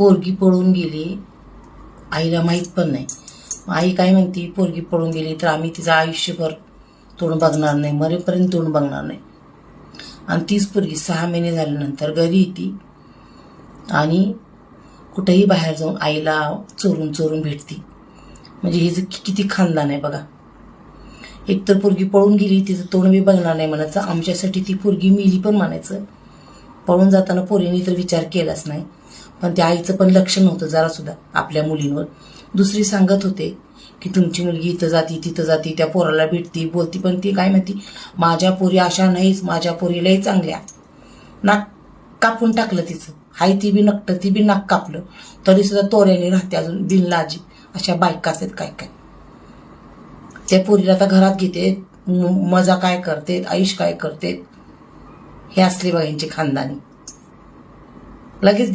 पोरगी पळून गेली. आईला माहीत पण नाही. आई काय म्हणते पोरगी पळून गेली तर आम्ही तिचं आयुष्यभर तोंड बघणार नाही मरेपर्यंत तोंड बघणार नाही. आणि तीच पोरगी सहा महिने झाल्यानंतर घरी येते आणि कुठेही बाहेर जाऊन आईला चोरून चोरून भेटते. म्हणजे हिचं कि- किती खानदान आहे बघा. एकतर पोरगी पळून गेली तिचं तोंड मी बघणार नाही म्हणायचं. आमच्यासाठी ती पोरगी मिली पण म्हणायचं. पळून जाताना पोरीने तर विचार केलाच नाही. पण त्या आईचं पण लक्ष नव्हतं जरा सुद्धा आपल्या मुलींवर. दुसरी सांगत होते की तुमची मुलगी इथं जाती तिथं जाती त्या पोराला भेटती बोलती पण ती काय माहिती माझ्या पोरी अशा नाहीच माझ्या पोरीलाही चांगल्या. नाक कापून टाकलं तिचं. हाय ती बी नकटं ती बी नाक कापलं. तरी सुद्धा तोऱ्याने राहते अजून बिनलाजी अशा बायका असतात काय काय. त्या पोरीला आता घरात घेते. मजा काय करते आयुष काय करते हे असले बघा खानदानी. लगेच